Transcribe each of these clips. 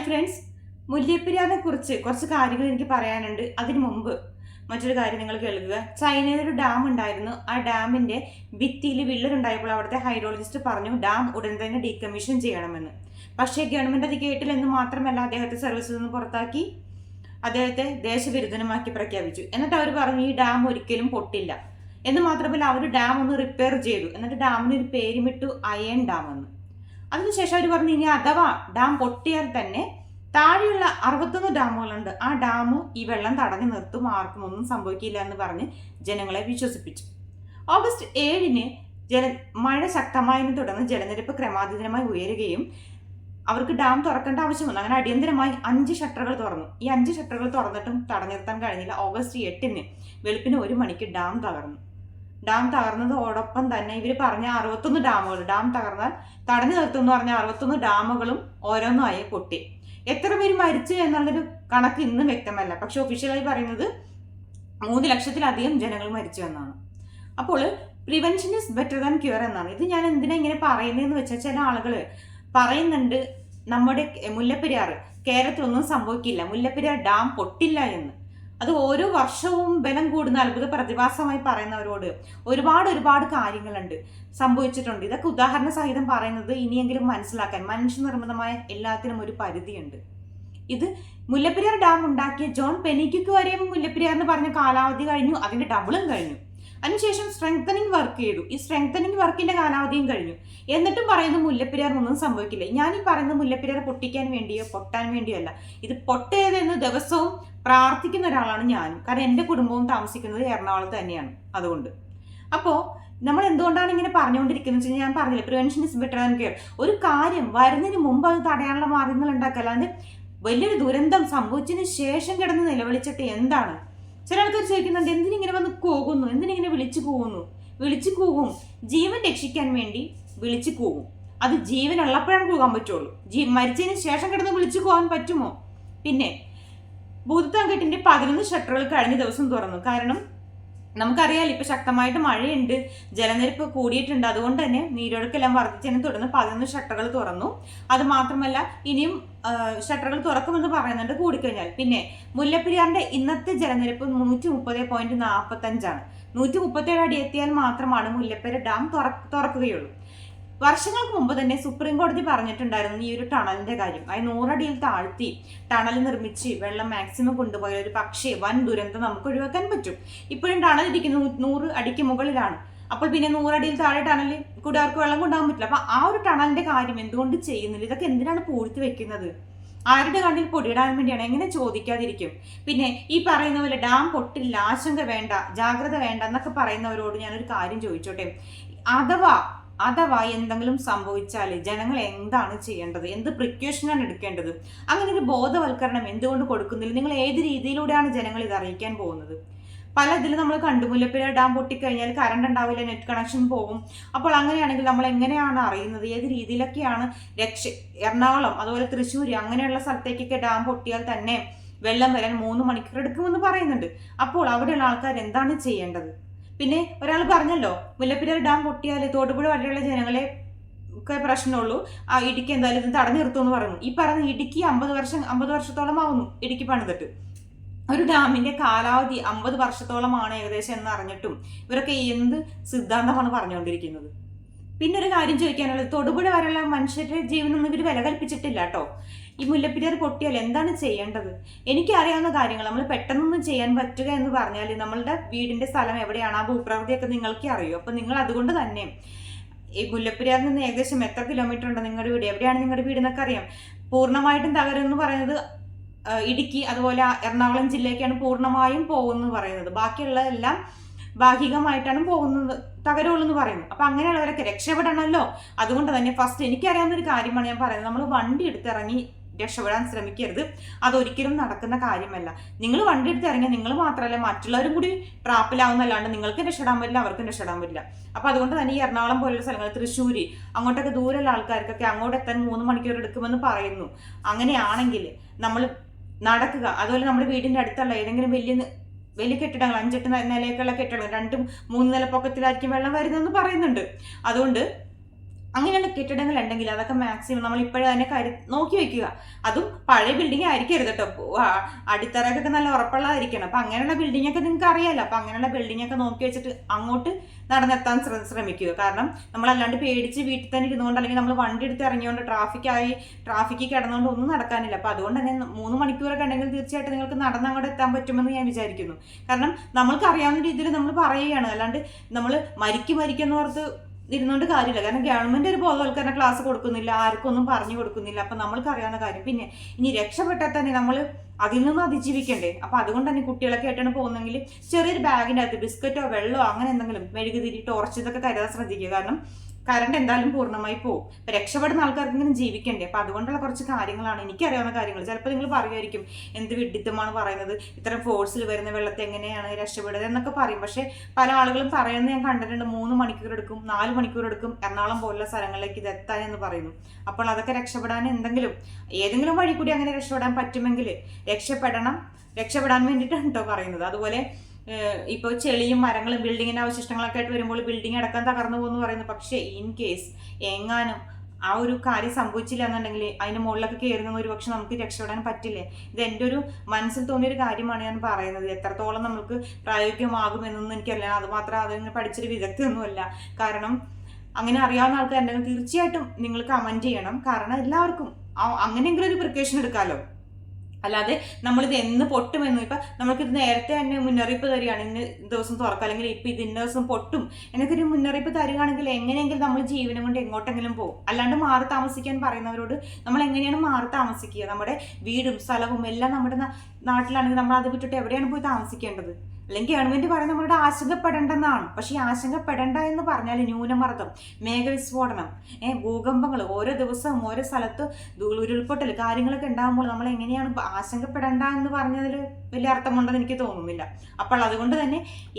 Hi friends മുല്ലപ്പെരിയാറിനെ കുറിച്ച് കുറച്ച് കാര്യങ്ങൾ എനിക്ക് പറയാനുണ്ട് അതിന് മുമ്പ്. മറ്റൊരു കാര്യം നിങ്ങൾ കേൾക്കുക. ചൈനയിൽ ഒരു ഡാം ഉണ്ടായിരുന്നു. ആ ഡാമിന്റെ ഭിത്തിയിൽ വിള്ളലുണ്ടായപ്പോൾ അവിടുത്തെ ഹൈഡ്രോളജിസ്റ്റ് പറഞ്ഞു ഡാം ഉടൻ തന്നെ ഡീകമ്മീഷൻ ചെയ്യണമെന്ന്. പക്ഷേ ഗവൺമെന്റ് അത് കേട്ടില്ലെന്ന് മാത്രമല്ല അദ്ദേഹത്തെ സർവീസിൽ നിന്ന് പുറത്താക്കി. അദ്ദേഹത്തെ ദേശവിരുദ്ധനമാക്കി പ്രഖ്യാപിച്ചു. എന്നിട്ട് അവർ പറഞ്ഞു ഈ ഡാം ഒരിക്കലും പൊട്ടില്ല. എന്ന് മാത്രമല്ല അവർ ഡാം ഒന്ന് റിപ്പയർ ചെയ്തു. എന്നിട്ട് ഡാമിന് ഒരു പേരുമിട്ടു അയൺ ഡാം എന്ന്. അതിനുശേഷം അവർ പറഞ്ഞു ഇനി അഥവാ ഡാം പൊട്ടിയാൽ തന്നെ താഴെയുള്ള അറുപത്തൊന്ന് ഡാമുകളുണ്ട്. ആ ഡാം ഈ വെള്ളം തടഞ്ഞു നിർത്തും. ആർക്കും ഒന്നും സംഭവിക്കില്ല എന്ന് പറഞ്ഞ് ജനങ്ങളെ വിശ്വസിപ്പിച്ചു. ഓഗസ്റ്റ് ഏഴിന് ജല മഴ ശക്തമായതിനെ തുടർന്ന് ജലനിരപ്പ് ക്രമാതീതമായി ഉയരുകയും അവർക്ക് ഡാം തുറക്കേണ്ട ആവശ്യം വന്നു അങ്ങനെ അടിയന്തരമായി അഞ്ച് ഷട്ടറുകൾ തുറന്നു. ഈ അഞ്ച് ഷട്ടറുകൾ തുറന്നിട്ടും തടഞ്ഞിർത്താൻ കഴിഞ്ഞില്ല. ഓഗസ്റ്റ് എട്ടിന് വെളുപ്പിന് ഒരു മണിക്ക് ഡാം തകർന്നു. ഡാം തകർന്നതോടൊപ്പം തന്നെ ഇവർ പറഞ്ഞ അറുപത്തൊന്ന് ഡാമുകൾ. ഡാം തകർന്നാൽ തടഞ്ഞു നിർത്തും എന്ന് പറഞ്ഞ അറുപത്തൊന്ന് ഡാമുകളും ഓരോന്നായി പൊട്ടി. എത്ര പേര് മരിച്ചു എന്നുള്ളൊരു കണക്ക് ഇന്നും വ്യക്തമല്ല. പക്ഷെ ഒഫീഷ്യലായി പറയുന്നത് മൂന്ന് ലക്ഷത്തിലധികം ജനങ്ങൾ മരിച്ചു എന്നാണ്. അപ്പോൾ prevention is better than cure എന്നാണ്. ഇത് ഞാൻ എന്തിനാ ഇങ്ങനെ പറയുന്നതെന്ന് വെച്ചാൽ ചില ആളുകൾ പറയുന്നുണ്ട് നമ്മുടെ മുല്ലപ്പെരിയാർ കേരളത്തിലൊന്നും സംഭവിക്കില്ല. മുല്ലപ്പെരിയാർ ഡാം പൊട്ടില്ല എന്ന്. അത് ഓരോ വർഷവും ബലം കൂടുന്ന അത്ഭുത പ്രതിഭാസമായി പറയുന്നവരോട് ഒരുപാട് ഒരുപാട് കാര്യങ്ങളുണ്ട് സംഭവിച്ചിട്ടുണ്ട്. ഇതൊക്കെ ഉദാഹരണ സഹിതം പറയുന്നത് ഇനിയെങ്കിലും മനസ്സിലാക്കാൻ മനുഷ്യനിർമ്മിതമായ എല്ലാത്തിനും ഒരു പരിധിയുണ്ട്. ഇത് മുല്ലപ്പെരിയാർ ഡാം ഉണ്ടാക്കിയ ജോൺ പെനിക്കുക്ക് വരെയും മുല്ലപ്പെരിയാർ എന്ന് പറഞ്ഞ കാലാവധി കഴിഞ്ഞു അതിന്റെ ഡബിളും കഴിഞ്ഞു. അതിനുശേഷം സ്ട്രെങ്തനിങ് വർക്ക് ചെയ്തു. ഈ സ്ട്രെങ്തനിങ് വർക്കിന്റെ കാലാവധിയും കഴിഞ്ഞു. എന്നിട്ടും പറയുന്ന മുല്ലപ്പെരിയാർ ഒന്നും സംഭവിക്കില്ല. ഞാൻ ഈ പറയുന്നത് മുല്ലപ്പെരിയാർ പൊട്ടിക്കാൻ വേണ്ടിയോ പൊട്ടാൻ വേണ്ടിയോ അല്ല. ഇത് പൊട്ടേതെന്ന് ദിവസവും പ്രാർത്ഥിക്കുന്ന ഒരാളാണ് ഞാനും. കാരണം എന്റെ കുടുംബവും താമസിക്കുന്നത് എറണാകുളത്ത് തന്നെയാണ് അതുകൊണ്ട്. അപ്പോൾ നമ്മൾ എന്തുകൊണ്ടാണ് ഇങ്ങനെ പറഞ്ഞുകൊണ്ടിരിക്കുന്നത് വെച്ചാൽ ഞാൻ പറഞ്ഞില്ല prevention is better and care ഒരു കാര്യം വരുന്നതിന് മുമ്പ് അത് തടയാനുള്ള മാർഗങ്ങൾ ഉണ്ടാക്കുക. അല്ലാണ്ട് വലിയൊരു ദുരന്തം സംഭവിച്ചതിന് ശേഷം കിടന്ന് നിലവിളിച്ചിട്ട് എന്താണ്? ചില ആൾക്കാർ ചോദിക്കുന്നുണ്ട് എന്തിനിങ്ങനെ വന്ന് കൂകുന്നു? എന്തിനിങ്ങനെ വിളിച്ചു കൂകുന്നു? വിളിച്ചു കൂകും. ജീവൻ രക്ഷിക്കാൻ വേണ്ടി വിളിച്ചു കൂകും. അത് ജീവൻ ഉള്ളപ്പോഴാണ് കൂകാൻ പറ്റുള്ളൂ. ജീ മരിച്ചതിന് ശേഷം കിടന്ന് വിളിച്ചു പോകാൻ പറ്റുമോ? പിന്നെ ഭൂതത്താങ്കെട്ടിന്റെ പതിനൊന്ന് ഷട്ടറുകൾ കഴിഞ്ഞ ദിവസം തുറന്നു. കാരണം നമുക്കറിയാലോ ഇപ്പൊ ശക്തമായിട്ട് മഴയുണ്ട് ജലനിരപ്പ് കൂടിയിട്ടുണ്ട്. അതുകൊണ്ട് തന്നെ നീരൊഴുക്കെല്ലാം വർദ്ധിച്ചതിനെ തുടർന്ന് പതിനൊന്ന് ഷട്ടറുകൾ തുറന്നു. അത് മാത്രമല്ല ഇനിയും ഷട്ടറുകൾ തുറക്കുമെന്ന് പറയുന്നുണ്ട് കൂടിക്കഴിഞ്ഞാൽ. പിന്നെ മുല്ലപ്പെരിയാറിന്റെ ഇന്നത്തെ ജലനിരപ്പ് നൂറ്റി മുപ്പത് പോയിന്റ് നാൽപ്പത്തഞ്ചാണ് നൂറ്റി മുപ്പത്തേഴ് അടി എത്തിയാൽ മാത്രമാണ് മുല്ലപ്പെരിയാർ ഡാം തുറക്കുകയുള്ളൂ. വർഷങ്ങൾക്ക് മുമ്പ് തന്നെ സുപ്രീം കോടതി പറഞ്ഞിട്ടുണ്ടായിരുന്നു ഈ ഒരു ടണലിന്റെ കാര്യം. അത് നൂറടിയിൽ താഴ്ത്തി ടണൽ നിർമ്മിച്ച് വെള്ളം മാക്സിമം കൊണ്ടുപോയ ഒരു പക്ഷേ വൻ ദുരന്തം നമുക്ക് ഒഴിവാക്കാൻ പറ്റും. ഇപ്പോഴും ടണൽ ഇരിക്കുന്ന നൂറ് അടിക്ക് മുകളിലാണ്. അപ്പോൾ പിന്നെ നൂറടിയിൽ താഴെ ടണലിൽ കൂടെ വെള്ളം കൊണ്ടുപോകാൻ പറ്റില്ല? അപ്പൊ ആ ഒരു ടണലിന്റെ കാര്യം എന്തുകൊണ്ട് ചെയ്യുന്നില്ല? ഇതൊക്കെ എന്തിനാണ് പൂഴ്ത്തി വെക്കുന്നത്? ആരുടെ കണ്ണിൽ പൊടിയിടാൻ വേണ്ടിയാണ്? എങ്ങനെ ചോദിക്കാതിരിക്കും? പിന്നെ ഈ പറയുന്ന പോലെ ഡാം പൊട്ടില്ല ആശങ്ക വേണ്ട ജാഗ്രത വേണ്ട എന്നൊക്കെ പറയുന്നവരോട് ഞാനൊരു കാര്യം ചോദിച്ചോട്ടെ? അഥവാ അഥവാ എന്തെങ്കിലും സംഭവിച്ചാൽ ജനങ്ങൾ എന്താണ് ചെയ്യേണ്ടത്? എന്ത് പ്രിക്കോഷനാണ് എടുക്കേണ്ടത്? അങ്ങനെ ഒരു ബോധവൽക്കരണം എന്തുകൊണ്ട് കൊടുക്കുന്നില്ല? നിങ്ങൾ ഏത് രീതിയിലൂടെയാണ് ജനങ്ങൾ ഇത് അറിയിക്കാൻ പോകുന്നത്? പല ഇതിൽ നമ്മൾ കണ്ടു മുല്ലപ്പെരിയാർ ഡാം പൊട്ടിക്കഴിഞ്ഞാൽ കറണ്ട് ഉണ്ടാവില്ല നെറ്റ് കണക്ഷൻ പോകും. അപ്പോൾ അങ്ങനെയാണെങ്കിൽ നമ്മൾ എങ്ങനെയാണ് അറിയുന്നത്? ഏത് രീതിയിലൊക്കെയാണ് രക്ഷ എറണാകുളം അതുപോലെ തൃശ്ശൂർ അങ്ങനെയുള്ള സ്ഥലത്തേക്കൊക്കെ ഡാം പൊട്ടിയാൽ തന്നെ വെള്ളം വരാൻ മൂന്ന് മണിക്കൂർ എടുക്കുമെന്ന് പറയുന്നുണ്ട്. അപ്പോൾ അവിടെയുള്ള ആൾക്കാർ എന്താണ് ചെയ്യേണ്ടത്? പിന്നെ ഒരാൾ പറഞ്ഞല്ലോ മുല്ലപ്പെരിയാർ ഡാം പൊട്ടിയാൽ തോട്ടുപുഴ വരെയുള്ള ജനങ്ങളെ ഒക്കെ പ്രശ്നമുള്ളൂ. ആ ഇടുക്കി എന്തായാലും ഇത് തടഞ്ഞു നിർത്തുമെന്ന് പറഞ്ഞു. ഈ പറഞ്ഞ ഇടുക്കി അമ്പത് വർഷം അമ്പത് വർഷത്തോളം ആവുന്നു ഇടുക്കി പണിതിട്ട്. ഒരു ഡാമിന്റെ കാലാവധി അമ്പത് വർഷത്തോളമാണ് ഏകദേശം എന്ന് അറിഞ്ഞിട്ടും ഇവരൊക്കെ എന്ത് സിദ്ധാന്തമാണ് പറഞ്ഞുകൊണ്ടിരിക്കുന്നത്? പിന്നെ ഒരു കാര്യം ചോദിക്കാനുള്ളത് തൊടുപുഴ വരെയുള്ള മനുഷ്യരുടെ ജീവനൊന്നും ഇവർ വില കൽപ്പിച്ചിട്ടില്ല കേട്ടോ. ഈ മുല്ലപ്പെരിയാർ പൊട്ടിയാൽ എന്താണ് ചെയ്യേണ്ടത്? എനിക്കറിയാവുന്ന കാര്യങ്ങൾ. നമ്മൾ പെട്ടെന്നൊന്നും ചെയ്യാൻ പറ്റുക എന്ന് പറഞ്ഞാൽ നമ്മളുടെ വീടിന്റെ സ്ഥലം എവിടെയാണ്? ആ ഭൂപ്രകൃതിയൊക്കെ നിങ്ങൾക്ക് അറിയൂ? അപ്പൊ നിങ്ങൾ അതുകൊണ്ട് തന്നെ ഈ മുല്ലപ്പെരിയാറിൽ നിന്ന് ഏകദേശം എത്ര കിലോമീറ്റർ ഉണ്ട് നിങ്ങളുടെ വീട്? എവിടെയാണ് നിങ്ങളുടെ വീട് എന്നൊക്കെ അറിയാം. പൂർണമായിട്ടും തകരുമെന്ന് പറയുന്നത് ഇടുക്കി അതുപോലെ എറണാകുളം ജില്ലയ്ക്കാണ് പൂർണമായും പോകുന്നത് പറയുന്നത്. ബാക്കിയുള്ള എല്ലാം ഭാഗികമായിട്ടാണ് പോകുന്നത് തകരുള്ളൂ എന്ന് പറയുന്നു അപ്പൊ അങ്ങനെയുള്ളവരൊക്കെ രക്ഷപ്പെടണമല്ലോ. അതുകൊണ്ട് തന്നെ ഫസ്റ്റ് എനിക്കറിയാവുന്ന ഒരു കാര്യമാണ് ഞാൻ പറയുന്നത്. നമ്മൾ വണ്ടി എടുത്തിറങ്ങി രക്ഷപ്പെടാൻ ശ്രമിക്കരുത് അതൊരിക്കലും നടക്കുന്ന കാര്യമല്ല. നിങ്ങൾ വണ്ടി എടുത്ത് ഇറങ്ങിയാൽ നിങ്ങൾ മാത്രമല്ല മറ്റുള്ളവരും കൂടി ട്രാപ്പിലാവുന്നല്ലാണ്ട് നിങ്ങൾക്ക് രക്ഷപ്പെടാൻ പറ്റില്ല അവർക്കും രക്ഷപ്പെടാൻ പറ്റില്ല. അപ്പൊ അതുകൊണ്ട് തന്നെ ഈ എറണാകുളം പോലുള്ള സ്ഥലങ്ങൾ തൃശ്ശൂര് അങ്ങോട്ടൊക്കെ ദൂരമുള്ള ആൾക്കാർക്കൊക്കെ അങ്ങോട്ട് എത്താൻ മൂന്ന് മണിക്കൂർ എടുക്കുമെന്ന് പറയുന്നു. അങ്ങനെയാണെങ്കിൽ നമ്മൾ നടക്കുക. അതുപോലെ നമ്മുടെ വീടിന്റെ അടുത്തുള്ള ഏതെങ്കിലും വലിയ വലിയ കെട്ടിടങ്ങൾ അഞ്ചെട്ട് നിലയൊക്കെയുള്ള കെട്ടിടങ്ങൾ രണ്ടും മൂന്ന് നില പൊക്കത്തിലായിരിക്കും വെള്ളം വരുന്നതെന്ന് പറയുന്നുണ്ട്. അതുകൊണ്ട് അങ്ങനെയുള്ള കെട്ടിടങ്ങൾ ഉണ്ടെങ്കിൽ അതൊക്കെ മാക്സിമം നമ്മൾ ഇപ്പോഴും അതിനെ കരു നോക്കി വെക്കുക. അതും പഴയ ബിൽഡിംഗ് ആയിരിക്കരുത് കേട്ടോ. അടിത്തറയൊക്കെ നല്ല ഉറപ്പുള്ളതായിരിക്കണം. അപ്പം അങ്ങനെയുള്ള ബിൽഡിംഗ് ഒക്കെ നിങ്ങൾക്ക് അറിയാമല്ലോ അപ്പം അങ്ങനെയുള്ള ബിൽഡിംഗ് ഒക്കെ നോക്കി വെച്ചിട്ട് അങ്ങോട്ട് നടന്നെത്താൻ ശ്ര- ശ്രമിക്കുക. കാരണം നമ്മൾ അല്ലാണ്ട് പേടിച്ച് വീട്ടിൽ തന്നെ ഇരുന്നുകൊണ്ട് അല്ലെങ്കിൽ നമ്മൾ വണ്ടി എടുത്ത് ഇറങ്ങിയോണ്ട് ട്രാഫിക്കായി ട്രാഫിക്കിൽ കിടന്നുകൊണ്ട് ഒന്നും നടക്കാനില്ല. അപ്പം അതുകൊണ്ട് തന്നെ മൂന്ന് മണിക്കൂറൊക്കെ ഉണ്ടെങ്കിൽ തീർച്ചയായിട്ടും നിങ്ങൾക്ക് നടന്ന് അങ്ങോട്ട് എത്താൻ പറ്റുമെന്ന് ഞാൻ വിചാരിക്കുന്നു. കാരണം നമ്മൾക്ക് അറിയാവുന്ന രീതിയിൽ നമ്മൾ പറയുകയാണ്. അല്ലാണ്ട് നമ്മൾ മരിക്കും മരിക്കുന്ന ഓർത്ത് ഇരുന്നുകൊണ്ട് കാര്യമില്ല. കാരണം ഗവൺമെന്റ് ഒരു ബോധവൽക്കരണ ക്ലാസ് കൊടുക്കുന്നില്ല ആർക്കൊന്നും പറഞ്ഞു കൊടുക്കുന്നില്ല. അപ്പൊ നമ്മൾക്ക് അറിയാവുന്ന കാര്യം. പിന്നെ ഇനി രക്ഷപ്പെട്ടാൽ തന്നെ നമ്മൾ അതിൽ നിന്നും അതിജീവിക്കണ്ടേ? അപ്പൊ അതുകൊണ്ട് തന്നെ കുട്ടികളൊക്കെ ആയിട്ടാണ് പോകുന്നെങ്കിൽ ചെറിയൊരു ബാഗിന്റെ അകത്ത് ബിസ്ക്കറ്റോ വെള്ളമോ അങ്ങനെ എന്തെങ്കിലും മെഴുകുതിരി ടോർച്ച് ഇതൊക്കെ കരുതാൻ ശ്രദ്ധിക്കുക. കാരണം കറണ്ട് എന്തായാലും പൂർണമായി പോകും അപ്പൊ രക്ഷപ്പെടുന്ന ആൾക്കാർക്കെങ്കിലും ജീവിക്കണ്ടേ? അപ്പൊ അതുകൊണ്ടുള്ള കുറച്ച് കാര്യങ്ങളാണ്. എനിക്കറിയാവുന്ന കാര്യങ്ങൾ. ചിലപ്പോൾ നിങ്ങൾ പറയുമായിരിക്കും എന്ത് വിഡിത്തമാണ് പറയുന്നത്? ഇത്തരം ഫോഴ്സിൽ വരുന്ന വെള്ളത്തെ എങ്ങനെയാണ് രക്ഷപ്പെടുന്നത് എന്നൊക്കെ പറയും. പക്ഷെ പല ആളുകളും പറയുന്നത് ഞാൻ കണ്ടിട്ടുണ്ട്. മൂന്ന് മണിക്കൂർ എടുക്കും നാല് മണിക്കൂർ എടുക്കും എറണാകുളം പോലുള്ള സ്ഥലങ്ങളിലേക്ക് ഇത് എത്താൻ എന്ന് പറയുന്നു. അപ്പോൾ അതൊക്കെ രക്ഷപ്പെടാൻ എന്തെങ്കിലും ഏതെങ്കിലും വഴി കൂടി അങ്ങനെ രക്ഷപ്പെടാൻ പറ്റുമെങ്കിൽ രക്ഷപ്പെടണം. രക്ഷപ്പെടാൻ വേണ്ടിയിട്ടാണ് കേട്ടോ പറയുന്നത്. അതുപോലെ ഇപ്പോൾ ചെളിയും മരങ്ങളും ബിൽഡിങ്ങിന്റെ അവശിഷ്ടങ്ങളൊക്കെ ആയിട്ട് വരുമ്പോൾ ബിൽഡിംഗ് അടക്കം തകർന്നു പോകുന്നു പറയുന്നു. പക്ഷേ ഇൻ കേസ് എങ്ങാനും ആ ഒരു കാര്യം സംഭവിച്ചില്ല എന്നുണ്ടെങ്കിൽ അതിന്റെ മുകളിലൊക്കെ കയറുന്ന ഒരു പക്ഷെ നമുക്ക് രക്ഷപ്പെടാൻ പറ്റില്ലേ? ഇത് എന്റെ ഒരു മനസ്സിൽ തോന്നിയൊരു കാര്യമാണ് ഞാൻ പറയുന്നത്. എത്രത്തോളം നമുക്ക് പ്രായോഗികമാകും എന്നൊന്നും എനിക്കറിയില്ല. അത് മാത്രം അതിന് പഠിച്ചൊരു വിദഗ്ധയൊന്നുമല്ല കാരണം അങ്ങനെ അറിയാവുന്ന ആൾക്കാരുണ്ടെങ്കിൽ തീർച്ചയായിട്ടും നിങ്ങൾ കമന്റ് ചെയ്യണം. കാരണം എല്ലാവർക്കും അങ്ങനെയെങ്കിലും ഒരു പ്രിക്കോഷൻ എടുക്കാമല്ലോ അല്ലാതെ നമ്മളിത് എന്ന് പൊട്ടുമെന്ന് ഇപ്പൊ നമുക്കിത് നേരത്തെ തന്നെ മുന്നറിയിപ്പ് തരികയാണ് ഇന്ന് ദിവസം തുറക്കുക അല്ലെങ്കിൽ ഇപ്പൊ ഇത് ഇന്ന ദിവസം പൊട്ടും. എന്നൊക്കെ ഒരു മുന്നറിയിപ്പ് തരികയാണെങ്കിൽ എങ്ങനെയെങ്കിലും നമ്മൾ ജീവനം കൊണ്ട് എങ്ങോട്ടെങ്കിലും പോകും. അല്ലാണ്ട് മാറി താമസിക്കാൻ പറയുന്നവരോട് നമ്മൾ എങ്ങനെയാണ് മാറി താമസിക്കുക? നമ്മുടെ വീടും സ്ഥലവും എല്ലാം നമ്മുടെ നാട്ടിലാണെങ്കിൽ നമ്മൾ അത് വിട്ടിട്ട് എവിടെയാണ് പോയി താമസിക്കേണ്ടത്? അല്ലെങ്കിൽ ഗവൺമെന്റ് പറയുന്നത് നമ്മളോട് ആശങ്കപ്പെടേണ്ടെന്നാണ്. പക്ഷേ ഈ ആശങ്കപ്പെടേണ്ട എന്ന് പറഞ്ഞാൽ ന്യൂനമർദ്ദം മേഘവിസ്ഫോടനം ഏഹ് ഭൂകമ്പങ്ങൾ ഓരോ ദിവസവും ഓരോ സ്ഥലത്ത് ഉരുൾപൊട്ടൽ കാര്യങ്ങളൊക്കെ ഉണ്ടാകുമ്പോൾ നമ്മൾ എങ്ങനെയാണ് ആശങ്കപ്പെടേണ്ട എന്ന് പറഞ്ഞതിൽ വലിയ അർത്ഥമുണ്ടെന്ന് എനിക്ക് തോന്നുന്നില്ല. അപ്പോൾ അതുകൊണ്ട് തന്നെ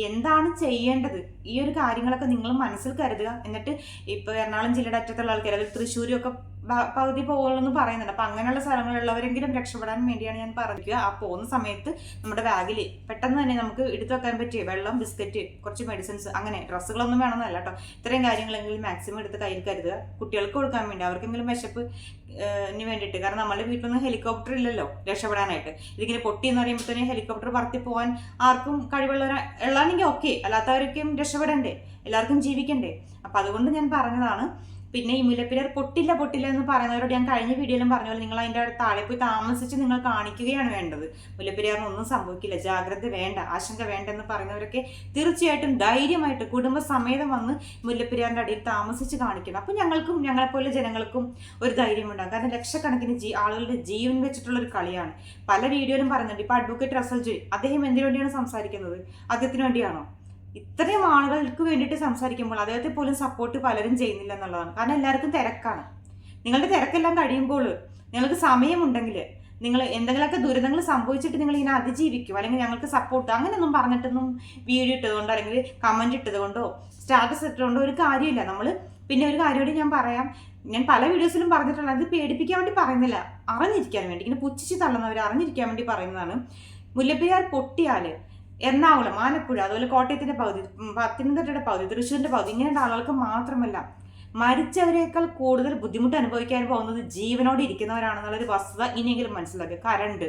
എന്താണ് ചെയ്യേണ്ടത്? ഈ ഒരു കാര്യങ്ങളൊക്കെ നിങ്ങൾ മനസ്സിൽ കരുതുക. എന്നിട്ട് ഇപ്പോൾ എറണാകുളം ജില്ലയുടെ അറ്റത്തുള്ള ആൾക്കാർ അല്ലെങ്കിൽ തൃശ്ശൂരും ഒക്കെ പകുതി പോകുള്ളൂ പറയുന്നുണ്ട്. അപ്പൊ അങ്ങനെയുള്ള സ്ഥലങ്ങളിലുള്ളവരെങ്കിലും രക്ഷപ്പെടാൻ വേണ്ടിയാണ് ഞാൻ പറഞ്ഞിരിക്കുക. ആ പോകുന്ന സമയത്ത് നമ്മുടെ ബാഗിൽ പെട്ടെന്ന് തന്നെ നമുക്ക് എടുത്തു വെക്കാൻ പറ്റിയ വെള്ളം ബിസ്ക്കറ്റ് കുറച്ച് മെഡിസിൻസ് അങ്ങനെ ഡ്രസ്സുകളൊന്നും വേണമെന്നല്ല കേട്ടോ. ഇത്രയും കാര്യങ്ങളെങ്കിലും മാക്സിമം എടുത്ത് കയ്യിൽ കരുതുക. കുട്ടികൾക്ക് കൊടുക്കാൻ വേണ്ടി അവർക്കെങ്കിലും വിശപ്പ് വേണ്ടിയിട്ട്. കാരണം നമ്മുടെ വീട്ടിലൊന്നും ഹെലികോപ്റ്റർ ഇല്ലല്ലോ രക്ഷപ്പെടാനായിട്ട്. ഇതിങ്ങനെ പൊട്ടി എന്ന് പറയുമ്പോൾ തന്നെ ഹെലികോപ്റ്റർ പറത്തി പോകാൻ ആർക്കും കഴിവുള്ളവർ ഉള്ളതാണെങ്കിൽ ഓക്കെ അല്ലാത്തവർക്കും രക്ഷപ്പെടണ്ടേ. എല്ലാവർക്കും ജീവിക്കണ്ടേ. അപ്പൊ അതുകൊണ്ട് ഞാൻ പറഞ്ഞതാണ് പിന്നെ ഈ മുല്ലപ്പെരിയാർ പൊട്ടില്ല പൊട്ടില്ല എന്ന് പറയുന്നവരോട് ഞാൻ കഴിഞ്ഞ വീഡിയോയിലും പറഞ്ഞ പോലെ നിങ്ങൾ അതിന്റെ താഴെ പോയി താമസിച്ച് നിങ്ങൾ കാണിക്കുകയാണ് വേണ്ടത്. മുല്ലപ്പെരിയാറിന് ഒന്നും സംഭവിക്കില്ല. ജാഗ്രത വേണ്ട ആശങ്ക വേണ്ട എന്ന് പറയുന്നവരൊക്കെ തീർച്ചയായിട്ടും ധൈര്യമായിട്ട് കുടുംബസമേതം വന്ന് മുല്ലപ്പെരിയാറിന്റെ അടിയിൽ താമസിച്ച് കാണിക്കണം. അപ്പം ഞങ്ങൾക്കും ഞങ്ങളെപ്പോലെ ജനങ്ങൾക്കും ഒരു ധൈര്യം ഉണ്ടാകും കാരണം ലക്ഷക്കണക്കിന് ജീ ആളുകളുടെ ജീവൻ വെച്ചിട്ടുള്ള ഒരു കളിയാണ്. പല വീഡിയോയിലും പറയുന്നുണ്ട് ഇപ്പൊ അഡ്വക്കേറ്റ് റസൽ ജോയ് അദ്ദേഹം എന്തിനു വേണ്ടിയാണ് സംസാരിക്കുന്നത്? അദ്ദേഹത്തിന് വേണ്ടിയാണോ? ഇത്രയും ആളുകൾക്ക് വേണ്ടിയിട്ട് സംസാരിക്കുമ്പോൾ അദ്ദേഹത്തെ പോലും സപ്പോർട്ട് പലരും ചെയ്യുന്നില്ല എന്നുള്ളതാണ്. കാരണം എല്ലാവർക്കും തിരക്കാണ്. നിങ്ങളുടെ തിരക്കെല്ലാം കഴിയുമ്പോൾ നിങ്ങൾക്ക് സമയമുണ്ടെങ്കിൽ നിങ്ങൾ എന്തെങ്കിലുമൊക്കെ ദുരിതങ്ങൾ സംഭവിച്ചിട്ട് നിങ്ങൾ ഇങ്ങനെ അതിജീവിക്കും. അല്ലെങ്കിൽ ഞങ്ങൾക്ക് സപ്പോർട്ട് അങ്ങനെയൊന്നും പറഞ്ഞിട്ടൊന്നും വീഡിയോ ഇട്ടതുകൊണ്ടോ അല്ലെങ്കിൽ കമന്റ് ഇട്ടതുകൊണ്ടോ സ്റ്റാറ്റസ് ഇട്ടതുകൊണ്ടോ ഒരു കാര്യമില്ല. നമ്മൾ പിന്നെ ഒരു കാര്യമായിട്ട് ഞാൻ പറയാം. ഞാൻ പല വീഡിയോസിലും പറഞ്ഞിട്ടുള്ളത് അത് പേടിപ്പിക്കാൻ വേണ്ടി പറയുന്നില്ല. അറിഞ്ഞിരിക്കാൻ വേണ്ടി. ഇങ്ങനെ പുച്ഛിച്ച് തള്ളുന്നവർ അറിഞ്ഞിരിക്കാൻ വേണ്ടി പറയുന്നതാണ്. മുല്ലപ്പെരിയാർ പൊട്ടിയാൽ എറണാകുളം ആലപ്പുഴ അതുപോലെ കോട്ടയത്തിന്റെ പകുതി പത്തനംതിട്ടയുടെ പകുതി തൃശ്ശൂരിന്റെ പകുതി ഇങ്ങനെയുള്ള ആളുകൾക്ക് മാത്രമല്ല മരിച്ചവരെക്കാൾ കൂടുതൽ ബുദ്ധിമുട്ട് അനുഭവിക്കാൻ പോകുന്നത് ജീവനോട് ഇരിക്കുന്നവരാണെന്നുള്ളൊരു വസ്തുത ഇനിയെങ്കിലും മനസ്സിലാക്കുക. കരണ്ട്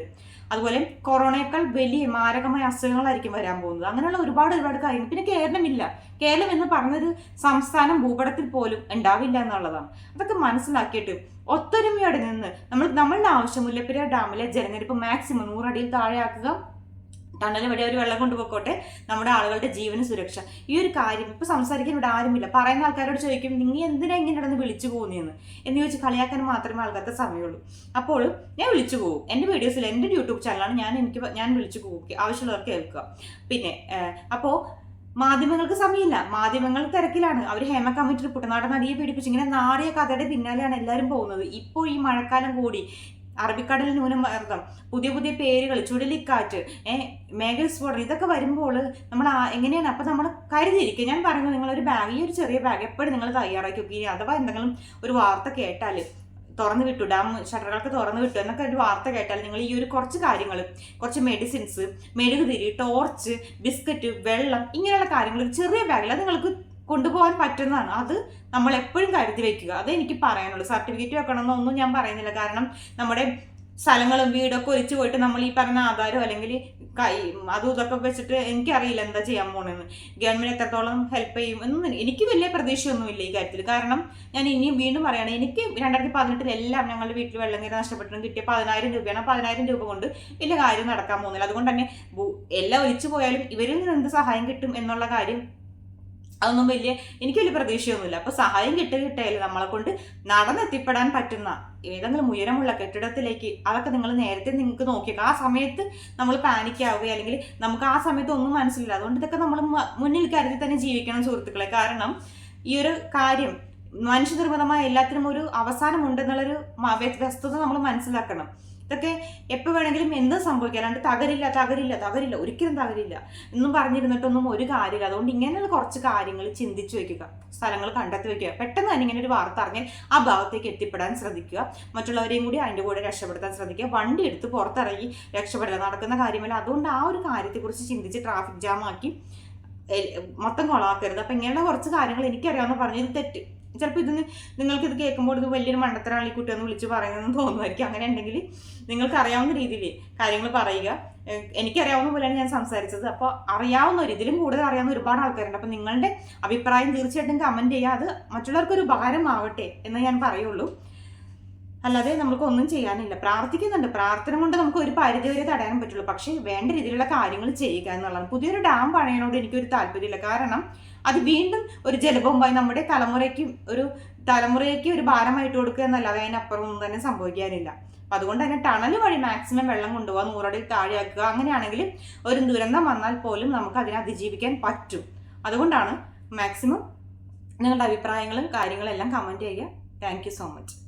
അതുപോലെ കൊറോണയേക്കാൾ വലിയ മാരകമായ അസുഖങ്ങളായിരിക്കും വരാൻ പോകുന്നത്. അങ്ങനെയുള്ള ഒരുപാട് ഒരുപാട് കാര്യങ്ങൾ. പിന്നെ കേരളമില്ല. കേരളം എന്ന് പറഞ്ഞൊരു സംസ്ഥാനം ഭൂപടത്തിൽ പോലും ഉണ്ടാവില്ല എന്നുള്ളതാണ്. അതൊക്കെ മനസ്സിലാക്കിയിട്ട് ഒത്തൊരുമയോടെ നിന്ന് നമ്മൾ നമ്മളുടെ ആവശ്യം മുല്ലപ്പെരിയാർ ഡാമിലെ ജലനിരപ്പ് മാക്സിമം നൂറടിയിൽ താഴെയാക്കുക. ടണൽ വഴി അവർ വെള്ളം കൊണ്ടുപോയിക്കോട്ടെ നമ്മുടെ ആളുകളുടെ ജീവന് സുരക്ഷ. ഈ ഒരു കാര്യം ഇപ്പൊ സംസാരിക്കാൻ ഇവിടെ ആരുമില്ല. പറയുന്ന ആൾക്കാരോട് ചോദിക്കും നിങ്ങൾ എന്തിനാ ഇങ്ങനെ നടന്ന് വിളിച്ചു പോകുന്നതെന്ന് എന്ന് ചോദിച്ച് കളിയാക്കാൻ മാത്രമേ ആൾക്കാർക്ക് സമയമുള്ളൂ. അപ്പോൾ ഞാൻ വിളിച്ചു പോകും എന്റെ വീഡിയോസിൽ എന്റെ യൂട്യൂബ് ചാനലാണ് ഞാൻ എനിക്ക് ഞാൻ വിളിച്ചു പോകും ആവശ്യമുള്ളവർക്ക് കേൾക്കുക. പിന്നെ അപ്പോൾ മാധ്യമങ്ങൾക്ക് സമയമില്ല. മാധ്യമങ്ങൾ തിരക്കിലാണ്. അവർ ഹേമ കമ്മിറ്റി പുട്ടനാടൻ നാടൻ നടിയെ പീഡിപ്പിച്ച് ഇങ്ങനെ നാറിയ കഥയുടെ പിന്നാലെയാണ് എല്ലാവരും പോകുന്നത്. ഇപ്പോൾ ഈ മഴക്കാലം കൂടി അറബിക്കടൽ ന്യൂനമർദ്ദം പുതിയ പുതിയ പേരുകൾ ചുഴലിക്കാറ്റ് മേഘസ്ഫോടനം ഇതൊക്കെ വരുമ്പോൾ നമ്മൾ എങ്ങനെയാണ്? അപ്പം നമ്മൾ കരുതിയിരിക്കുക ഞാൻ പറഞ്ഞു നിങ്ങളൊരു ബാഗ് ഈ ഒരു ചെറിയ ബാഗ് എപ്പോഴും നിങ്ങൾ തയ്യാറാക്കി ഇനി അഥവാ എന്തെങ്കിലും ഒരു വാർത്ത കേട്ടാൽ തുറന്നു വിട്ടു ഡാം ഷട്ടറുകളൊക്കെ തുറന്നു വിട്ടു എന്നൊക്കെ ഒരു വാർത്ത കേട്ടാൽ നിങ്ങൾ ഈ ഒരു കുറച്ച് കാര്യങ്ങൾ കുറച്ച് മെഡിസിൻസ് മെഴുകുതിരി ടോർച്ച് ബിസ്ക്കറ്റ് വെള്ളം ഇങ്ങനെയുള്ള കാര്യങ്ങൾ ഒരു ചെറിയ ബാഗിൽ അത് നിങ്ങൾക്ക് കൊണ്ടുപോകാൻ പറ്റുന്നതാണ്. അത് നമ്മൾ എപ്പോഴും കരുതി വെക്കുക. അത് എനിക്ക് പറയാനുള്ളൂ. സർട്ടിഫിക്കറ്റ് വെക്കണമെന്നൊന്നും ഞാൻ പറയുന്നില്ല. കാരണം നമ്മുടെ സ്ഥലങ്ങളും വീടൊക്കെ ഒലിച്ചു പോയിട്ട് നമ്മൾ ഈ പറഞ്ഞ ആധാരോ അല്ലെങ്കിൽ കൈ അതും ഇതൊക്കെ വെച്ചിട്ട് എനിക്കറിയില്ല എന്താ ചെയ്യാൻ പോണെന്ന്. ഗവൺമെന്റ് എത്രത്തോളം ഹെൽപ്പ് ചെയ്യും എന്നൊന്നും എനിക്ക് വലിയ പ്രതീക്ഷയൊന്നുമില്ല ഈ കാര്യത്തിൽ. കാരണം ഞാൻ ഇനിയും വീണ്ടും പറയുകയാണ് എനിക്ക് രണ്ടായിരത്തി പതിനെട്ടിൽ എല്ലാം ഞങ്ങളുടെ വീട്ടിൽ വെള്ളം കയറി നഷ്ടപ്പെട്ടിട്ടും കിട്ടിയ പതിനായിരം രൂപയാണ്. പതിനായിരം രൂപ കൊണ്ട് വലിയ കാര്യം നടക്കാൻ പോകുന്നില്ല. അതുകൊണ്ട് തന്നെ എല്ലാം ഒലിച്ചു പോയാലും ഇവരിൽ നിന്ന് എന്ത് സഹായം കിട്ടും എന്നുള്ള കാര്യം അതൊന്നും വലിയ എനിക്ക് വലിയ പ്രതീക്ഷയൊന്നുമില്ല. അപ്പൊ സഹായം കിട്ടുക കിട്ടിയാൽ നമ്മളെ കൊണ്ട് നടന്നെത്തിപ്പെടാൻ പറ്റുന്ന ഏതെങ്കിലും ഉയരമുള്ള കെട്ടിടത്തിലേക്ക് അതൊക്കെ നിങ്ങൾ നേരത്തെ നിങ്ങൾക്ക് നോക്കിയേക്കാം. ആ സമയത്ത് നമ്മൾ പാനിക് ആവുക അല്ലെങ്കിൽ നമുക്ക് ആ സമയത്ത് ഒന്നും മനസ്സിലില്ല. അതുകൊണ്ട് ഇതൊക്കെ നമ്മൾ മുന്നിൽ കരുതി തന്നെ ജീവിക്കണം സുഹൃത്തുക്കളെ. കാരണം ഈ ഒരു കാര്യം മനുഷ്യനിർമ്മിതമായ എല്ലാത്തിനും ഒരു അവസാനം ഉണ്ടെന്നുള്ളൊരു മ- വ്യ- വസ്തുത നമ്മൾ മനസ്സിലാക്കണം. ഇതൊക്കെ എപ്പോൾ വേണമെങ്കിലും എന്തും അല്ലാണ്ട് തകരില്ല തകരില്ല തകരില്ല. ഒരിക്കലും തകരില്ല. എന്നും പറഞ്ഞിരുന്നിട്ടൊന്നും ഒരു കാര്യമില്ല. അതുകൊണ്ട് ഇങ്ങനെയുള്ള കുറച്ച് കാര്യങ്ങൾ ചിന്തിച്ചു വെക്കുക. സ്ഥലങ്ങൾ കണ്ടെത്തി വെക്കുക. പെട്ടെന്ന് തന്നെ ഇങ്ങനെ ഒരു വാർത്ത അറിഞ്ഞാൽ ആ ഭാഗത്തേക്ക് എത്തിപ്പെടാൻ ശ്രദ്ധിക്കുക. മറ്റുള്ളവരെയും കൂടി അതിന്റെ കൂടെ രക്ഷപ്പെടുത്താൻ ശ്രദ്ധിക്കുക. വണ്ടി എടുത്ത് പുറത്തിറങ്ങി രക്ഷപ്പെടുക. നടക്കുന്ന കാര്യമല്ല. അതുകൊണ്ട് ആ ഒരു കാര്യത്തെക്കുറിച്ച് ചിന്തിച്ച് ട്രാഫിക് ജാം ആക്കി എ- മൊത്തം കൊളാക്കരുത് അപ്പം ഇങ്ങനെയുള്ള കുറച്ച് കാര്യങ്ങൾ എനിക്കറിയാമെന്ന് പറഞ്ഞത് തെറ്റ്. ചിലപ്പോൾ ഇതിന് നിങ്ങൾക്ക് ഇത് കേൾക്കുമ്പോൾ ഇത് വലിയൊരു മണ്ടത്തരാളി ഒന്ന് വിളിച്ച് പറയുന്നതെന്ന് തോന്നുമായിരിക്കും. അങ്ങനെ ഉണ്ടെങ്കിൽ നിങ്ങൾക്ക് അറിയാവുന്ന രീതിയിൽ കാര്യങ്ങൾ പറയുക. എനിക്കറിയാവുന്ന പോലെയാണ് ഞാൻ സംസാരിച്ചത്. അപ്പോൾ അറിയാവുന്ന ഒരു ഇതിലും കൂടുതൽ അറിയാവുന്ന ഒരുപാട് ആൾക്കാരുണ്ട്. അപ്പോൾ നിങ്ങളുടെ അഭിപ്രായം തീർച്ചയായിട്ടും കമന്റ് ചെയ്യുക അത് മറ്റുള്ളവർക്കൊരു ഉപകാരമാവട്ടെ എന്ന് ഞാൻ പറയുള്ളൂ. അല്ലാതെ നമുക്ക് ഒന്നും ചെയ്യാനില്ല. പ്രാർത്ഥിക്കുന്നുണ്ട്. പ്രാർത്ഥന കൊണ്ട് നമുക്ക് ഒരു പരിധി വരെ തടയാൻ പറ്റുള്ളൂ. പക്ഷേ വേണ്ട രീതിയിലുള്ള കാര്യങ്ങൾ ചെയ്യുക എന്നുള്ളതാണ്. പുതിയൊരു ഡാം പണിയാനോട് എനിക്കൊരു താല്പര്യമില്ല. കാരണം അത് വീണ്ടും ഒരു ജലബോംബായി നമ്മുടെ തലമുറയ്ക്ക് ഒരു തലമുറയ്ക്ക് ഒരു ഭാരമായിട്ട് കൊടുക്കുക എന്നല്ലാതെ അതിനപ്പുറം ഒന്നും തന്നെ സംഭവിക്കാനില്ല. അപ്പം അതുകൊണ്ട് തന്നെ ടണൽ വഴി മാക്സിമം വെള്ളം കൊണ്ടുപോകാൻ നൂറടി താഴെയാക്കുക. അങ്ങനെയാണെങ്കിൽ ഒരു ദുരന്തം വന്നാൽ പോലും നമുക്ക് അതിനെ അതിജീവിക്കാൻ പറ്റും. അതുകൊണ്ടാണ് മാക്സിമം നിങ്ങളുടെ അഭിപ്രായങ്ങളും കാര്യങ്ങളും എല്ലാം കമന്റ് ചെയ്യുക. Thank so much